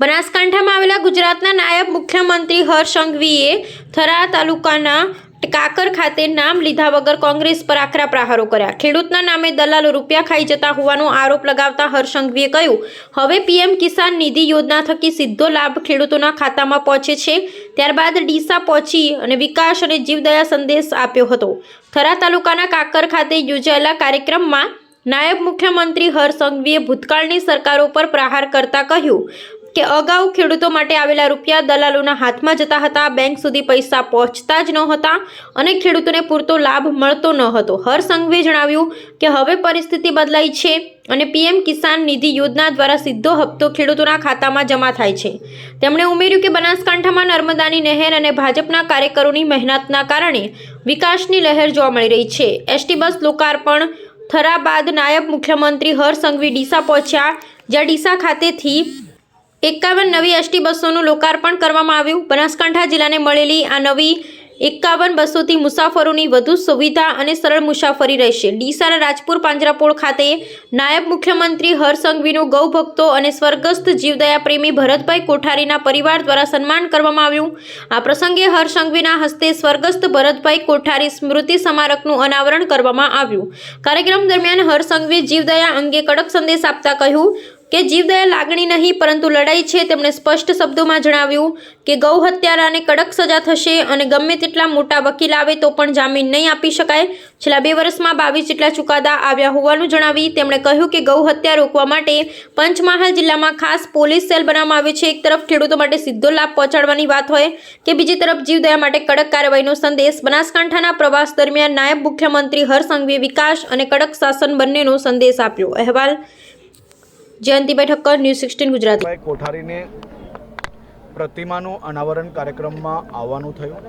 બનાસકાંઠામાં આવેલા ગુજરાતના નાયબ મુખ્યમંત્રી હર્ષ થરા તાલુકાના કાકર ખાતે નામ લીધા વગર કોંગ્રેસ પર આકરા પ્રહારો કર્યા. ખેડૂતના નામે દલાલો રૂપિયા ખાઈ જતા હોવાનો આરોપ લગાવતા હર્ષંઘવીએ કહ્યું, હવે પીએમ કિસાન નિધિ યોજના થકી સીધો લાભ ખેડૂતોના ખાતામાં પહોંચે છે. ત્યારબાદ ડીસા પહોંચી અને વિકાસ અને જીવદયા સંદેશ આપ્યો હતો. થરા તાલુકાના કાકર ખાતે યોજાયેલા કાર્યક્રમમાં નાયબ મુખ્યમંત્રી હર્ષ ભૂતકાળની સરકારો પર પ્રહાર કરતા કહ્યું કે અગાઉ ખેડૂતો માટે આવેલા રૂપિયા દલાલોના હાથમાં જતા હતા, બેંક સુધી પૈસા પહોંચતા જ ન હતા અને ખેડૂતોને પૂરતો લાભ મળતો ન હતો. હરસંઘવે જણાવ્યું કે હવે પરિસ્થિતિ બદલાઈ છે અને પીએમ કિસાન નિધિ યોજના દ્વારા સીધો હપ્તો ખેડૂતોના ખાતામાં જમા થાય છે. તેમણે ઉમેર્યું કે બનાસકાંઠામાં નર્મદાની નહેર અને ભાજપના કાર્યકરોની મહેનતના કારણે વિકાસની લહેર જોવા મળી રહી છે. એસટી બસ લોકાર્પણ થરા બાદ નાયબ મુખ્યમંત્રી હરસંઘવી સંઘવી ડીસા પહોંચ્યા, જ્યાં ડીસા ખાતેથી એકાવન નવી એસટી બસોનું લોકાર્પણ કરવામાં આવ્યું. બનાસકાંઠા જિલ્લાને મળેલી આ નવી એકાવન બસોથી મુસાફરોની વધુ સુવિધા અને સરળ મુસાફરી રહેશે. ડીસાના રાજપુર પાંજરાપોળ ખાતે નાયબ મુખ્યમંત્રી હરસંઘવીનું ગૌભક્તો અને સ્વર્ગસ્થ જીવદયા પ્રેમી ભરતભાઈ કોઠારીના પરિવાર દ્વારા સન્માન કરવામાં આવ્યું. આ પ્રસંગે હરસંઘવીના સંઘવીના હસ્તે સ્વર્ગસ્થ ભરતભાઈ કોઠારી સ્મૃતિ સ્મારકનું અનાવરણ કરવામાં આવ્યું. કાર્યક્રમ દરમિયાન હરસંઘવી જીવદયા અંગે કડક સંદેશ આપતા કહ્યું કે જીવદયા લાગણી નહીં, પરંતુ લડાઈ છે, તેમણે સ્પષ્ટ શબ્દોમાં જણાવ્યું કે ગૌ હત્યારાને કડક સજા થશે અને ગમે તેટલા મોટા વકીલ આવે તો પણ જામીન નહીં આપી શકાય. છેલ્લા બે વર્ષમાં બાવીસ જેટલા ચુકાદા આવ્યા હોવાનું જણાવી તેમણે કહ્યું કે ગૌ હત્યા રોકવા માટે પંચમહાલ જિલ્લામાં ખાસ પોલીસ સેલ બનાવવામાં આવે છે. એક તરફ ખેડૂતો માટે સીધો લાભ પહોંચાડવાની વાત હોય, કે બીજી તરફ જીવદયા માટે કડક કાર્યવાહીનો સંદેશ. બનાસકાંઠાના પ્રવાસ દરમિયાન નાયબ મુખ્યમંત્રી હર્ષ સંઘવીએ વિકાસ અને કડક શાસન બંનેનો સંદેશ આપ્યો. અહેવાલ જયંતિભાઈ ઠક્કર ન્યૂઝ સિક્સટીન ગુજરાતી. કોઠારીને પ્રતિમાનું અનાવરણ કાર્યક્રમમાં આવવાનું થયું.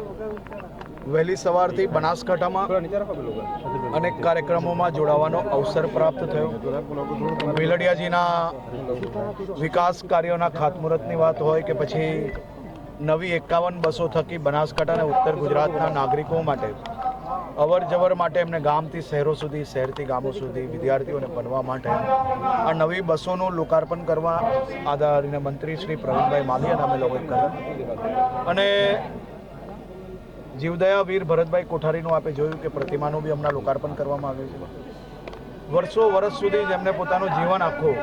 વહેલી સવારથી બનાસકાંઠામાં અનેક કાર્યક્રમોમાં જોડાવાનો અવસર પ્રાપ્ત થયો. વેલડિયાજીના વિકાસ કાર્યોના ખાતમુહૂર્તની વાત હોય કે પછી નવી એકાવન બસો થકી બનાસકાંઠા અને ઉત્તર ગુજરાતના નાગરિકો માટે અવર જવર માટે એમને ગામથી શહેરો સુધી, શહેરથી ગામો સુધી વિદ્યાર્થીઓને ભણવા માટે આ નવી બસોનું લોકાર્પણ કરવા આધારીને મંત્રી શ્રી પ્રવીણભાઈ માલિયાને અમે લોકોએ કર્યું. અને જીવદયા વીર ભરતભાઈ કોઠારીનું આપે જોયું કે પ્રતિમાનું બી હમણાં લોકાર્પણ કરવામાં આવ્યું છે. વર્ષો વર્ષ સુધી જેમને પોતાનું જીવન આખું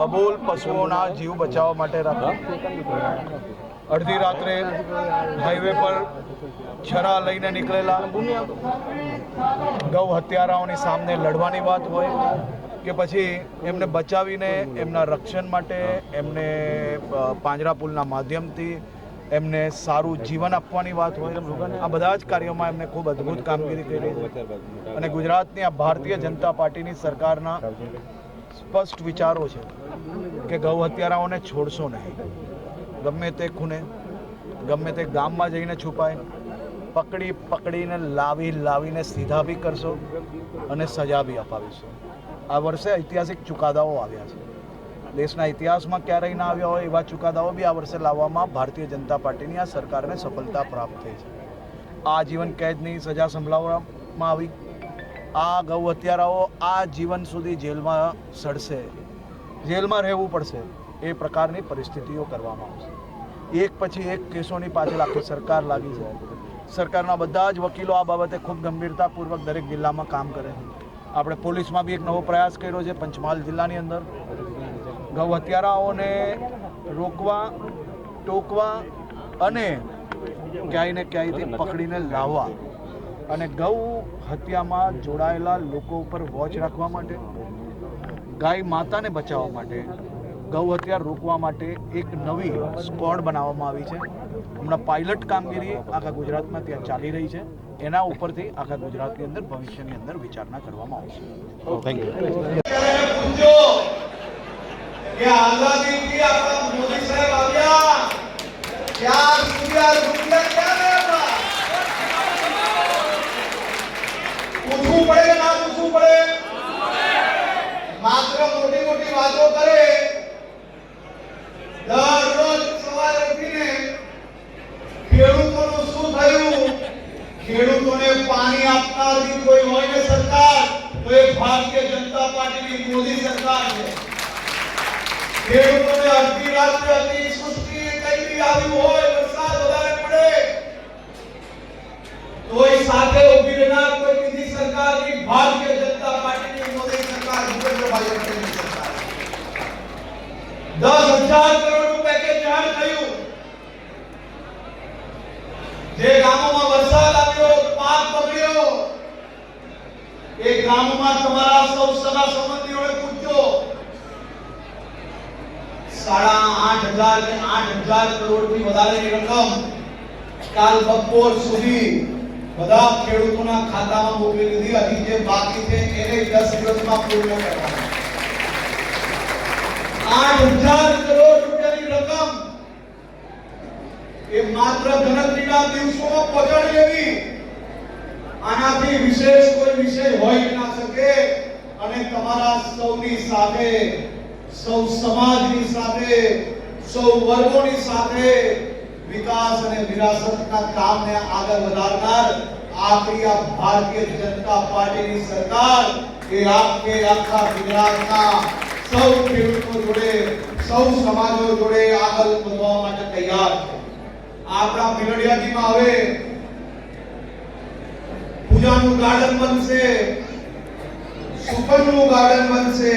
અબોલ પશુઓના જીવ બચાવવા માટે રાખવા અડધી રાત્રે હાઈવે પર છરા લઈને નીકળેલા ગૌ હત્યારાઓની સામે લડવાની વાત હોય કે પછી એમને બચાવીને એમના રક્ષણ માટે એમને પાંજરા પુલના માધ્યમથી એમને સારું જીવન આપવાની વાત હોય. આ બધા જ કાર્યોમાં એમને ખૂબ અદ્ભુત કામગીરી કરી. અને ગુજરાતની આ ભારતીય જનતા પાર્ટીની સરકારના સ્પષ્ટ વિચારો છે કે ગૌ હત્યારાઓને છોડશો નહીં. ગમે તે ખૂને ગમે તે ગામમાં જઈને છુપાય, પકડી પકડીને લાવી લાવીને સીધા બી કરશો અને સજા બી અપાવીશો. આ વર્ષે ઐતિહાસિક ચુકાદાઓ આવ્યા છે. દેશના ઇતિહાસમાં ક્યારેય ના આવ્યા હોય એવા ચુકાદાઓ બી આ વર્ષે લાવવામાં ભારતીય જનતા પાર્ટીની આ સરકારને સફળતા પ્રાપ્ત થઈ છે. આજીવન કેદની સજા સંભળાવવામાં આવી. આ ગૌ હત્યારાઓ આ જીવન સુધી જેલમાં સડશે. જેલમાં રહેવું પડશે. એ પ્રકારની પરિસ્થિતિઓ કરવામાં આવશે. એક પછી એક કેસોની પાછળ આખી સરકાર લાગી છે સરકારના બધા જ વકીલો આ બાબતે ખૂબ ગંભીરતાપૂર્વક દરેક જિલ્લામાં કામ કરે છે. આપણે પોલીસમાં બી એક નવો પ્રયાસ કર્યો છે પંચમહાલ જિલ્લાની અંદર. ગૌ હત્યારાઓને રોકવા, ટોકવા અને ક્યાંય ને ક્યાંયથી પકડીને લાવવા. અને ગૌ હત્યામાં જોડાયેલા લોકો ઉપર વોચ રાખવા માટે ગાય માતાને બચાવવા માટે ગૌ હત્યા રોકવા માટે એક નવી સ્કોડ બનાવવામાં આવી છે. હમણાં પાયલટ કામગીરી આખા ગુજરાતમાં ત્યાં ચાલી રહી છે. એના ઉપરથી આખા ગુજરાતની અંદર ભવિષ્યની અંદર વિચારણા કરવામાં આવશે. થેન્ક યુ પૂછજો કે આઝાદીથી આપણા મોદી સાહેબ આવ્યા ત્યાર સુધી આ રૂપિયા ક્યાં ગયા હતા પૂછવું પડે કે ના પૂછવું પડે? માત્ર મોટી મોટી વાતો કરે. દરરોજ સવારે ઉઠીને ખેડૂતોનું શું થયું? ખેડૂતોને પાણી આપનાર બી કોઈ હોય ને સરકાર? તો એ ભારતીય જનતા પાર્ટીની મોદી સરકાર છે. ખેડૂતોને અડધી રાત્રે અતિ હજાર કરોડનું પેકેજ જાહેર થયું. જે ગામોમાં વરસાદ આવ્યો, પાક પકડ્યો એ ગામોમાં તમારા સૌ સગા સંબંધીઓને પૂછજો સાડા આઠ હજાર ને આઠ હજાર કરોડથી વધારેની રકમ કાલ બપોર સુધી બધા ખેડૂતોના ખાતામાં મોકલી દીધી. હજી જે બાકી છે એને 10 દિવસમાં પૂર્ણ કરવાના. 8000 એ માત્ર ગણતરીના દિવસોમાં પહોંચાડી લેવી આનાથી વિશેષ કોઈ વિષય હોઈ જ ના શકે અને તમારા સૌની સાથે સૌ સમાજની સાથે સૌ વર્ગોની સાથે વિકાસ અને વિરાસતના કામને આગળ વધારનાર આપણી આ ભારતીય જનતા પાર્ટીની સરકાર એ આખે આખા ગુજરાતના સૌ ખેડૂતો જોડે સૌ સમાજો જોડે આગળ વધવા માટે તૈયાર છે આપણા મિલડિયાજીમાં આવે. પૂજાનું ગાર્ડન બનશે. સુપરનું ગાર્ડન બનશે.